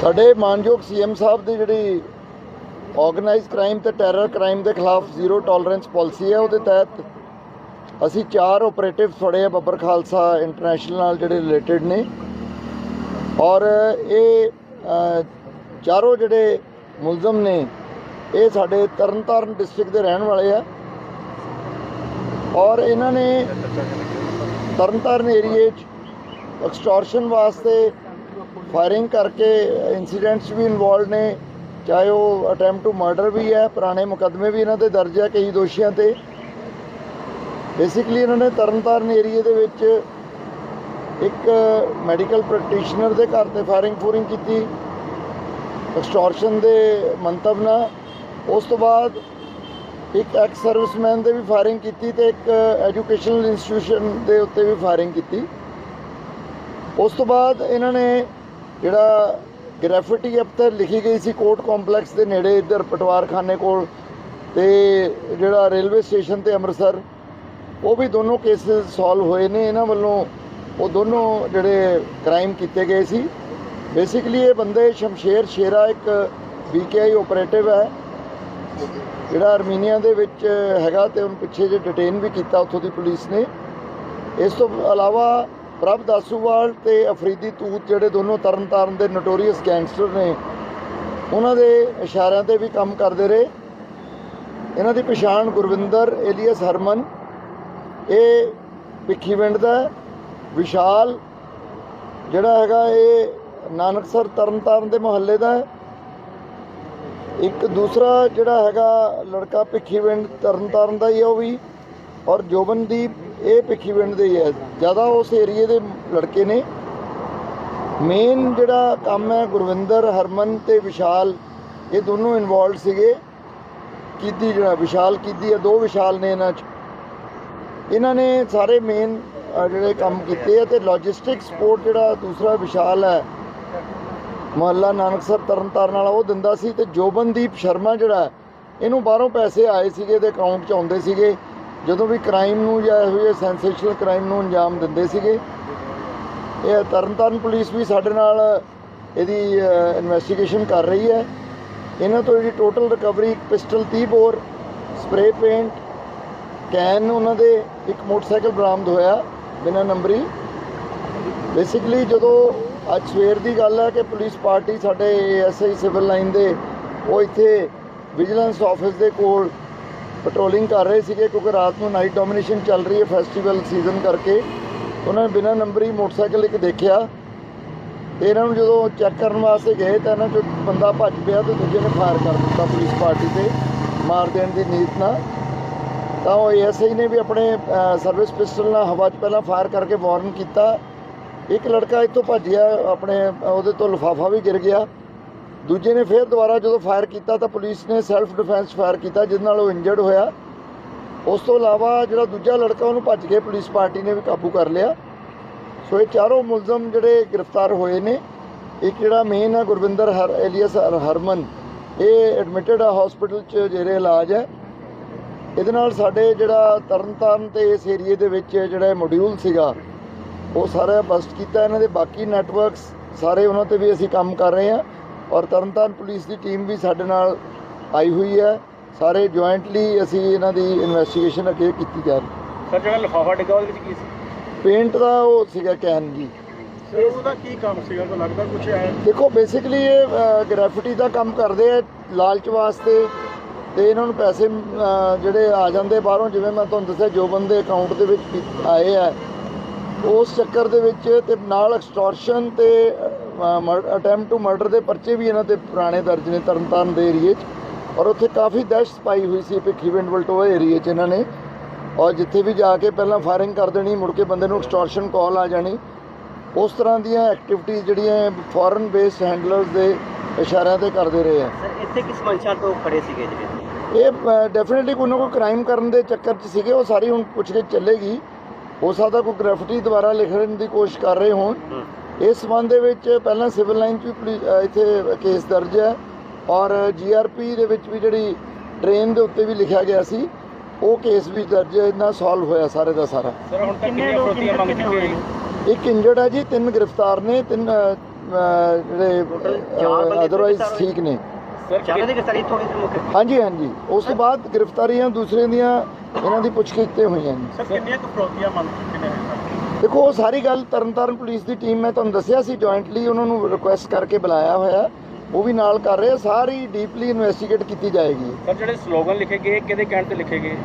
ਸਾਡੇ ਮਾਨਯੋਗ ਸੀਐਮ ਸਾਹਿਬ ਦੀ ਜਿਹੜੀ ਆਰਗੇਨਾਈਜ਼ਡ ਕ੍ਰਾਈਮ ਤੇ ਟੈਰਰ ਕ੍ਰਾਈਮ ਦੇ ਖਿਲਾਫ ਜ਼ੀਰੋ ਟੋਲਰੈਂਸ ਪਾਲਿਸੀ ਹੈ, ਉਹਦੇ ਤਹਿਤ ਅਸੀਂ ਚਾਰ ਆਪਰੇਟਿਵ ਫੜੇ ਆ ਬੱਬਰ ਖਾਲਸਾ ਇੰਟਰਨੈਸ਼ਨਲ ਨਾਲ ਜਿਹੜੇ ਰਿਲੇਟਡ ਨੇ। ਔਰ ਇਹ ਚਾਰੋਂ ਜਿਹੜੇ ਮੁਲਜ਼ਮ ਨੇ, ਇਹ ਸਾਡੇ ਤਰਨਤਾਰਨ ਡਿਸਟ੍ਰਿਕਟ ਦੇ ਰਹਿਣ ਵਾਲੇ ਆ। ਔਰ ਇਹਨਾਂ ਨੇ ਤਰਨਤਾਰਨ ਏਰੀਏ 'ਚ ਐਕਸਟੋਰਸ਼ਨ ਵਾਸਤੇ ਫਾਇਰਿੰਗ ਕਰਕੇ ਇਨਸੀਡੈਂਟਸ ਵੀ ਇਨਵੋਲਡ ਨੇ, ਚਾਹੇ ਉਹ ਅਟੈਂਪਟ ਟੂ ਮਰਡਰ ਵੀ ਹੈ, ਪੁਰਾਣੇ ਮੁਕੱਦਮੇ ਵੀ ਇਹਨਾਂ ਤੇ ਦਰਜ ਹੈ ਕਈ ਦੋਸ਼ੀਆਂ ਤੇ। ਬੇਸਿਕਲੀ ਇਹਨਾਂ ਨੇ ਤਰਨਤਾਰਨ ਏਰੀਏ ਦੇ ਵਿੱਚ ਇੱਕ ਮੈਡੀਕਲ ਪ੍ਰੈਕਟੀਸ਼ਨਰ ਦੇ ਘਰ ਤੇ ਫਾਇਰਿੰਗ ਫੂਰਿੰਗ ਕੀਤੀ ਐਕਸਟੋਰਸ਼ਨ ਦੇ ਮੰਤਵ ਨਾਲ। ਉਸ ਤੋਂ ਬਾਅਦ ਇੱਕ ਐਕਸ ਸਰਵਿਸਮੈਨ ਦੇ ਵੀ ਫਾਇਰਿੰਗ ਕੀਤੀ ਤੇ ਇੱਕ ਐਜੂਕੇਸ਼ਨਲ ਇੰਸਟੀਟਿਊਸ਼ਨ ਦੇ ਉੱਤੇ ਵੀ ਫਾਇਰਿੰਗ ਕੀਤੀ। ਉਸ ਤੋਂ ਬਾਅਦ ਇਹਨਾਂ ਨੇ ਜਿਹੜਾ ਗ੍ਰੈਫਿਟੀ ਅਫਤਰ ਲਿਖੀ ਗਈ ਸੀ ਕੋਰਟ ਕੰਪਲੈਕਸ ਦੇ ਨੇੜੇ ਇੱਧਰ ਪਟਵਾਰਖਾਨੇ ਕੋਲ ਤੇ ਜਿਹੜਾ ਰੇਲਵੇ ਸਟੇਸ਼ਨ ਤੇ ਅੰਮ੍ਰਿਤਸਰ, ਉਹ ਵੀ ਦੋਨੋਂ ਕੇਸਿਸ ਸੋਲਵ ਹੋਏ ਨੇ। ਇਹਨਾਂ ਵੱਲੋਂ ਉਹ ਦੋਨੋਂ ਜਿਹੜੇ ਕ੍ਰਾਈਮ ਕੀਤੇ ਗਏ ਸੀ। ਬੇਸਿਕਲੀ ਇਹ ਬੰਦੇ ਸ਼ਮਸ਼ੇਰ ਸ਼ੇਰਾ ਇੱਕ ਬੀਕੇਆਈ ਆਪਰੇਟਿਵ ਹੈ। ਜਿਹੜਾ ਅਰਮੀਨੀਆ ਦੇ ਵਿੱਚ ਹੈਗਾ ਤੇ ਉਹਨੂੰ ਪਿੱਛੇ ਜੇ ਡਿਟੇਨ ਵੀ ਕੀਤਾ ਉੱਥੋਂ ਦੀ ਪੁਲਿਸ ਨੇ। ਇਸ ਤੋਂ ਇਲਾਵਾ ਪ੍ਰਭ ਦਾਸੂਵਾਲ ਤੇ ਅਫਰੀਦੀ ਤੂਤ ਜਿਹੜੇ ਦੋਨੋਂ ਤਰਨਤਾਰਨ ਦੇ ਨੋਟੋਰੀਅਸ ਗੈਂਗਸਟਰ ਨੇ, ਉਹਨਾਂ ਦੇ ਇਸ਼ਾਰਿਆਂ ਤੇ ਵੀ ਕੰਮ ਕਰਦੇ ਰਹੇ। ਇਹਨਾਂ ਦੀ ਪਛਾਣ ਗੁਰਵਿੰਦਰ, ਏਲੀਅਸ ਹਰਮਨ, ਇਹ ਭਿੱਖੀਵਿੰਡ ਦਾ ਵਿਸ਼ਾਲ, ਜਿਹੜਾ ਹੈਗਾ ਇਹ ਨਾਨਕਸਰ ਤਰਨਤਾਰਨ ਦੇ ਮੁਹੱਲੇ ਦਾ ਇੱਕ ਦੂਸਰਾ ਜਿਹੜਾ ਹੈਗਾ ਲੜਕਾ ਭਿੱਖੀਵਿੰਡ ਤਰਨਤਾਰਨ ਦਾ ਹੀ ਹੈ ਉਹ ਵੀ, ਔਰ ਜੋਬਨਦੀਪ ਇਹ ਭਿੱਖੀਵਿੰਡ ਦੇ ਹੀ ਹੈ। ਜ਼ਿਆਦਾ ਉਸ ਏਰੀਏ ਦੇ ਲੜਕੇ ਨੇ। ਮੇਨ ਜਿਹੜਾ ਕੰਮ ਹੈ ਗੁਰਵਿੰਦਰ, ਹਰਮਨ ਤੇ ਵਿਸ਼ਾਲ, ਇਹ ਦੋਨੋਂ ਇਨਵੋਲਡ ਸੀਗੇ। ਕੀਦੀ ਜਿਹੜਾ, ਵਿਸ਼ਾਲ ਕੀਦੀ ਹੈ, ਦੋ ਵਿਸ਼ਾਲ ਨੇ ਇਹਨਾਂ 'ਚ। ਇਹਨਾਂ ਨੇ ਸਾਰੇ ਮੇਨ ਜਿਹੜੇ ਕੰਮ ਕੀਤੇ ਆ ਤੇ ਲੌਜਿਸਟਿਕ ਸਪੋਰਟ ਜਿਹੜਾ ਦੂਸਰਾ ਵਿਸ਼ਾਲ ਹੈ, ਮੁਹੱਲਾ ਨਾਨਕਸਰ ਤਰਨਤਾਰਨ ਵਾਲਾ, ਉਹ ਦਿੰਦਾ ਸੀ ਤੇ ਜੋਬਨਦੀਪ ਸ਼ਰਮਾ ਜਿਹੜਾ, ਇਹਨੂੰ ਬਾਹਰੋਂ ਪੈਸੇ ਆਏ ਸੀਗੇ ਇਹਦੇ ਅਕਾਊਂਟ 'ਚ ਆਉਂਦੇ ਸੀਗੇ। ਜਦੋਂ ਵੀ ਕ੍ਰਾਈਮ ਨੂੰ ਜਾਂ ਇਹੋ ਜਿਹੇ ਸੈਂਸੇਸ਼ਨਲ ਕ੍ਰਾਈਮ ਨੂੰ ਅੰਜਾਮ ਦਿੰਦੇ ਸੀਗੇ, ਇਹ ਤਰਨਤਾਰਨ ਪੁਲਿਸ ਵੀ ਸਾਡੇ ਨਾਲ ਇਹਦੀ ਇਨਵੈਸਟੀਗੇਸ਼ਨ ਕਰ ਰਹੀ ਹੈ। ਇਹਨਾਂ ਤੋਂ ਜਿਹੜੀ total recovery pistol 30 bore spray paint can ਉਹਨਾਂ ਦੇ ਇੱਕ ਮੋਟਰਸਾਈਕਲ ਬਰਾਮਦ ਹੋਇਆ ਬਿਨਾਂ ਨੰਬਰੀ। ਬੇਸਿਕਲੀ ਜਦੋਂ ਅੱਜ ਸਵੇਰ ਦੀ ਗੱਲ ਹੈ ਕਿ ਪੁਲਿਸ ਪਾਰਟੀ ਸਾਡੇ ਐਸਆਈ ਸਿਵਲ ਲਾਈਨ ਦੇ, ਉਹ ਇੱਥੇ ਵਿਜੀਲੈਂਸ ਆਫਿਸ ਦੇ ਕੋਲ ਪੈਟਰੋਲਿੰਗ ਕਰ ਰਹੇ ਸੀਗੇ ਕਿਉਂਕਿ ਰਾਤ ਨੂੰ ਨਾਈਟ ਡੋਮੀਨੇਸ਼ਨ ਚੱਲ ਰਹੀ ਹੈ ਫੈਸਟੀਵਲ ਸੀਜ਼ਨ ਕਰਕੇ। ਉਹਨਾਂ ਨੇ ਬਿਨਾਂ ਨੰਬਰੀ ਮੋਟਰਸਾਈਕਲ ਇੱਕ ਦੇਖਿਆ। ਤੇ ਇਹਨਾਂ ਨੂੰ ਜਦੋਂ ਚੈੱਕ ਕਰਨ ਵਾਸਤੇ ਗਏ ਤਾਂ ਇਹਨਾਂ ਚੋਂ ਬੰਦਾ ਭੱਜ ਪਿਆ ਤੇ ਦੂਜੇ ਨੇ ਫਾਇਰ ਕਰ ਦਿੱਤਾ ਪੁਲਿਸ ਪਾਰਟੀ ਤੇ ਮਾਰ ਦੇਣ ਦੀ ਨੀਤ ਨਾਲ। ਤਾਂ ਉਹ ਐਸਆਈ ਨੇ ਵੀ ਆਪਣੇ ਸਰਵਿਸ ਪਿਸਟਲ ਨਾਲ ਹਵਾ 'ਚ ਪਹਿਲਾਂ ਫਾਇਰ ਕਰਕੇ ਵਾਰਨ ਕੀਤਾ। ਇੱਕ ਲੜਕਾ ਇੱਥੋਂ ਭੱਜ ਗਿਆ, ਆਪਣੇ ਉਹਦੇ ਤੋਂ ਲਿਫਾਫਾ ਵੀ ਗਿਰ ਗਿਆ। ਦੂਜੇ ਨੇ ਫਿਰ ਦੁਬਾਰਾ ਜਦੋਂ ਫਾਇਰ ਕੀਤਾ ਤਾਂ ਪੁਲਿਸ ਨੇ ਸੈਲਫ ਡਿਫੈਂਸ ਫਾਇਰ ਕੀਤਾ ਜਿਸ ਨਾਲ ਉਹ ਇੰਜਰਡ ਹੋਇਆ। ਉਸ ਤੋਂ ਇਲਾਵਾ ਜਿਹੜਾ ਦੂਜਾ ਲੜਕਾ, ਉਹਨੂੰ ਭੱਜ ਕੇ ਪੁਲਿਸ ਪਾਰਟੀ ਨੇ ਵੀ ਕਾਬੂ ਕਰ ਲਿਆ। ਸੋ ਇਹ ਚਾਰੋਂ ਮੁਲਜ਼ਮ ਜਿਹੜੇ ਗ੍ਰਿਫਤਾਰ ਹੋਏ ਨੇ। ਇੱਕ ਜਿਹੜਾ ਮੇਨ ਹੈ ਗੁਰਵਿੰਦਰ ਹਰ ਏਲੀਅਸ ਹਰ- ਹਰਮਨ। ਇਹ ਐਡਮਿਟਡ ਆ ਹਸਪੀਟਲ 'ਚ ਜਿਹੜੇ ਇਲਾਜ ਹੈ। ਇਹਦੇ ਨਾਲ ਸਾਡੇ ਜਿਹੜਾ ਤਰਨਤਾਰਨ ਤੇ ਇਸ ਏਰੀਏ ਦੇ ਵਿੱਚ ਜਿਹੜਾ ਮੋਡਿਊਲ ਸੀਗਾ, ਉਹ ਸਾਰਾ ਬਸਟ ਕੀਤਾ। ਇਹਨਾਂ ਦੇ ਬਾਕੀ ਨੈਟਵਰਕਸ ਸਾਰੇ ਉਹਨਾਂ ਤੇ ਵੀ ਅਸੀਂ ਕੰਮ ਕਰ ਰਹੇ ਹਾਂ। ਔਰ ਤਰਨਤਾਰਨ ਪੁਲਿਸ ਦੀ ਟੀਮ ਵੀ ਸਾਡੇ ਨਾਲ ਆਈ ਹੋਈ ਹੈ। ਸਾਰੇ ਜੁਆਇੰਟਲੀ ਅਸੀਂ ਇਹਨਾਂ ਦੀ ਇਨਵੈਸਟੀਗੇਸ਼ਨ ਅੱਗੇ ਕੀਤੀ ਜਾ ਰਹੀ ਸਰ ਜਿਹੜਾ ਲਿਫਾਫਾ ਡਿੱਗਾ ਉਹਦੇ ਵਿੱਚ ਕੀ ਸੀ? ਪੇਂਟ ਦਾ ਉਹ ਸੀਗਾ ਕੈਨ ਜੀ। ਸਰ ਉਹਦਾ ਕੀ ਕੰਮ ਸੀਗਾ? ਤੁਹਾਨੂੰ ਲੱਗਦਾ ਕੁਝ ਹੈ? ਦੇਖੋ ਬੇਸਿਕਲੀ ਇਹ ਗ੍ਰੈਫਿਟੀ ਦਾ ਕੰਮ ਕਰਦੇ ਆ ਲਾਲਚ ਵਾਸਤੇ ਤੇ ਇਹਨਾਂ ਨੂੰ ਪੈਸੇ ਅਹ, ਜਿਹੜੇ ਆ ਜਾਂਦੇ ਬਾਹਰੋਂ ਜਿਵੇਂ ਮੈਂ ਤੁਹਾਨੂੰ ਦੱਸਿਆ ਜੋ ਬੰਦੇ ਅਕਾਊਂਟ ਦੇ ਵਿੱਚ ਆਏ ਆ ਉਸ ਚੱਕਰ ਦੇ ਵਿੱਚ ਤੇ ਨਾਲ ਐਕਸਟੋਰਸ਼ਨ ਤੇ ਅਟੈਂਪਟ ਟੂ ਮਰਡਰ ਦੇ ਪਰਚੇ ਵੀ ਇਹਨਾਂ ਤੇ ਪੁਰਾਣੇ ਦਰਜ ਨੇ ਤਰਨਤਾਰਨ ਦੇ ਏਰੀਏ 'ਚ। ਔਰ ਉੱਥੇ ਕਾਫੀ ਦਹਿਸ਼ਤ ਪਾਈ ਹੋਈ ਸੀ ਭਿੱਖੀਵਿੰਡ ਵਲਟੋਆ ਏਰੀਏ 'ਚ ਇਹਨਾਂ ਨੇ। ਔਰ ਜਿੱਥੇ ਵੀ ਜਾ ਕੇ ਪਹਿਲਾਂ ਫਾਇਰਿੰਗ ਕਰ ਦੇਣੀ ਮੁੜ ਕੇ ਬੰਦੇ ਨੂੰ ਐਕਸਟੋਰਸ਼ਨ ਕਾਲ ਆ ਜਾਣੀ। ਉਸ ਤਰ੍ਹਾਂ ਦੀਆਂ ਐਕਟੀਵਿਟੀਜ਼ ਜਿਹੜੀਆਂ ਫੋਰਨ ਬੇਸਡ ਹੈਂਡਲਰਸ ਦੇ ਇਸ਼ਾਰਿਆਂ ਤੇ ਕਰਦੇ ਰਹੇ ਆ। ਸਰ ਇੱਥੇ ਕਿਸ ਮਨਸ਼ਾ ਤੋਂ ਖੜੇ ਸੀਗੇ ਜਿਹੜੇ ਇਹ ਡੈਫੀਨਿਟਲੀ ਕੋਈ ਨਾ ਕੋਈ ਕ੍ਰਾਈਮ ਕਰਨ ਦੇ ਚੱਕਰ 'ਚ ਸੀਗੇ। ਉਹ ਸਾਰੀ ਹੁਣ ਪੁੱਛ ਚੱਲੇਗੀ। ਹੋ ਸਕਦਾ ਕੋਈ ਗ੍ਰੈਫਿਟੀ ਦੁਬਾਰਾ ਲਿਖਣ ਦੀ ਕੋਸ਼ਿਸ਼ ਕਰ ਰਹੇ ਹੋਣ। ਇਸ ਸੰਬੰਧ ਦੇ ਵਿੱਚ ਪਹਿਲਾਂ ਸਿਵਲ ਲਾਈਨ 'ਚ ਵੀ ਇੱਥੇ ਕੇਸ ਦਰਜ ਹੈ ਔਰ ਜੀਆਰਪੀ ਦੇ ਵਿੱਚ ਵੀ ਜਿਹੜੀ ਟ੍ਰੇਨ ਦੇ ਉੱਤੇ ਵੀ ਲਿਖਿਆ ਗਿਆ ਸੀ ਉਹ ਕੇਸ ਵੀ ਦਰਜ ਹੈ ਇਹਨਾਂ ਸੋਲਵ ਹੋਇਆ ਸਾਰੇ ਦਾ ਸਾਰਾ। ਸਰ ਹੁਣ ਤੱਕ ਕਿੰਨੀਆਂ ਫਰੋਤੀਆਂ ਮੰਗ ਚੁੱਕੇ ਹੈ ਇੱਕ ਇੰਜਰਡ ਹੈ ਜੀ ਤਿੰਨ ਗ੍ਰਿਫਤਾਰ ਨੇ ਤਿੰਨ ਜਿਹੜੇ ਅਦਰਵਾਈਜ਼। ਠੀਕ ਨੇ। ਹਾਂਜੀ ਹਾਂਜੀ। ਉਸ ਤੋਂ ਬਾਅਦ ਗ੍ਰਿਫਤਾਰੀਆਂ ਦੂਸਰੇ ਦੀਆਂ ਇਹਨਾਂ ਦੀ ਪੁੱਛਗਿੱਛ ਤੇ ਹੋਈਆਂ ਨੇ। ਸਰ ਕਿੰਨੀਆਂ ਕੁ ਫਰੋਤੀਆਂ ਮੰਗ ਚੁੱਕੇ ਨੇ? ਦੇਖੋ ਉਹ ਸਾਰੀ ਗੱਲ ਤਰਨਤਾਰਨ ਪੁਲਿਸ ਦੀ ਟੀਮ ਮੈਂ ਤੁਹਾਨੂੰ ਦੱਸਿਆ ਸੀ ਜੁਆਇੰਟਲੀ ਉਹਨਾਂ ਨੂੰ ਰਿਕੁਐਸਟ ਕਰਕੇ ਬੁਲਾਇਆ ਹੋਇਆ। ਉਹ ਵੀ ਨਾਲ ਕਰ ਰਹੇ। ਸਾਰੀ ਡੀਪਲੀ ਇਨਵੈਸਟੀਗੇਟ ਕੀਤੀ ਜਾਏਗੀ। ਸਰ ਜਿਹੜੇ ਸਲੋਗਨ ਲਿਖੇ ਗਏ ਕਿਹਦੇ ਕਹਿਣ ਤੇ ਲਿਖੇ ਗਏ?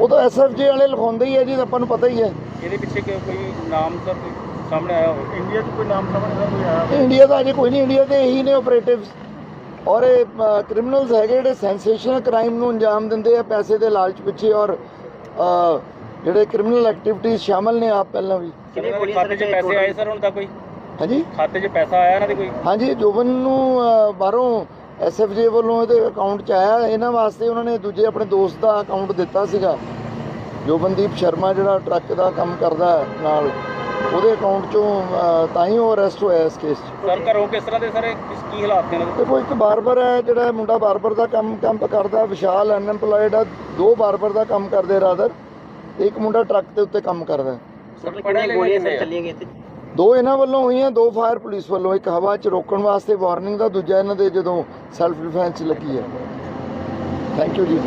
ਉਹ ਤਾਂ ਐਸਐਫਜੀ ਵਾਲੇ ਲਿਖਾਉਂਦੇ ਹੀ ਹੈ ਜੀ ਆਪਾਂ ਨੂੰ ਪਤਾ ਹੀ ਹੈ ਇਹਦੇ ਪਿੱਛੇ ਕੋਈ ਕੋਈ ਨਾਮ ਕੋਈ ਸਾਹਮਣੇ ਆਇਆ ਹੋਵੇ? ਇੰਡੀਆ 'ਚ ਕੋਈ ਨਾਮ ਸਾਹਮਣੇ ਕੋਈ ਆਇਆ ਇੰਡੀਆ ਦਾ ਅਜੇ ਕੋਈ ਨਹੀਂ ਇੰਡੀਆ ਦੇ ਇਹੀ ਨੇ ਆਪਰੇਟਿਵਸ ਔਰ ਇਹ ਕ੍ਰਿਮੀਨਲਸ ਹੈਗੇ ਜਿਹੜੇ ਸੈਂਸੇਸ਼ਨਲ ਕ੍ਰਾਈਮ ਨੂੰ ਅੰਜਾਮ ਦਿੰਦੇ ਆ ਪੈਸੇ ਦੇ ਲਾਲਚ ਪਿੱਛੇ। ਔਰ ਜਿਹੜੇ ਕ੍ਰਿਮੀਨਲ ਐਕਟੀਵਿਟੀਜ਼ ਸ਼ਾਮਲ ਨੇ ਆਪ ਪਹਿਲਾਂ ਵੀ। ਕਿੰਨੇ ਇਹਨਾਂ ਦੇ ਪੁਲਿਸ ਖਾਤੇ 'ਚ ਪੈਸੇ ਆਏ ਸਰ ਹੁਣ ਤੱਕ ਕੋਈ? ਹਾਂਜੀ? ਖਾਤੇ 'ਚ ਪੈਸਾ ਆਇਆ ਇਹਨਾਂ ਦੇ ਕੋਈ? ਹਾਂਜੀ ਜੋਬਨ ਨੂੰ ਅਹ, ਬਾਹਰੋਂ ਐਸਐਫਜੇ ਵੱਲੋਂ ਇਹਦੇ ਅਕਾਊਂਟ 'ਚ ਆਇਆ। ਇਹਨਾਂ ਵਾਸਤੇ ਉਹਨਾਂ ਨੇ ਦੂਜੇ ਆਪਣੇ ਦੋਸਤ ਦਾ ਅਕਾਊਂਟ ਦਿੱਤਾ ਸੀਗਾ। ਜੋਬਨਦੀਪ ਸ਼ਰਮਾ ਜਿਹੜਾ ਟਰੱਕ ਦਾ ਕੰਮ ਕਰਦਾ ਹੈ ਨਾਲ ਉਹਦੇ ਅਕਾਊਂਟ 'ਚੋਂ ਤਾਂ ਹੀ ਉਹ ਅਰੈਸਟ ਹੋਇਆ ਇਸ ਕੇਸ 'ਚ। ਸਰ ਘਰੋਂ ਕਿਸ ਤਰ੍ਹਾਂ ਦੇ ਸਰ ਕਿਸ ਕੀ ਹਾਲਾਤ ਨੇ ਇਹਨਾਂ ਦੇ? ਦੇਖੋ ਇੱਕ ਬਾਰਬਰ ਹੈ ਜਿਹੜਾ ਮੁੰਡਾ ਬਾਰਬਰ ਦਾ ਕੰਮ ਕੰਮ ਕਰਦਾ ਵਿਸ਼ਾਲ ਅਨਐਮਪਲੋਇਡ ਆ ਦੋ ਬਾਰਬਰ ਦਾ ਕੰਮ ਕਰਦੇ ਰਾਦਰ ਤੇ ਇੱਕ ਮੁੰਡਾ ਟਰੱਕ ਦੇ ਉੱਤੇ ਕੰਮ ਕਰਦਾ। ਸਰ ਪੜ੍ਹੇ ਕਿੰਨੀਆਂ ਗੋਲੀਆਂ ਸਰ? ਚੱਲੀਆਂ ਗਈਆਂ ਤੇ ਦੋ ਇਹਨਾਂ ਵੱਲੋਂ ਹੋਈਆਂ ਦੋ ਫਾਇਰ ਪੁਲਿਸ ਵੱਲੋਂ। ਇੱਕ ਹਵਾ 'ਚ ਰੋਕਣ ਵਾਸਤੇ ਵਾਰਨਿੰਗ ਦਾ ਦੂਜਾ ਇਹਨਾਂ ਦੇ ਜਦੋਂ ਸੈਲਫ ਡਿਫੈਂਸ ਲੱਗੀ ਹੈ। ਥੈਂਕ ਯੂ ਜੀ।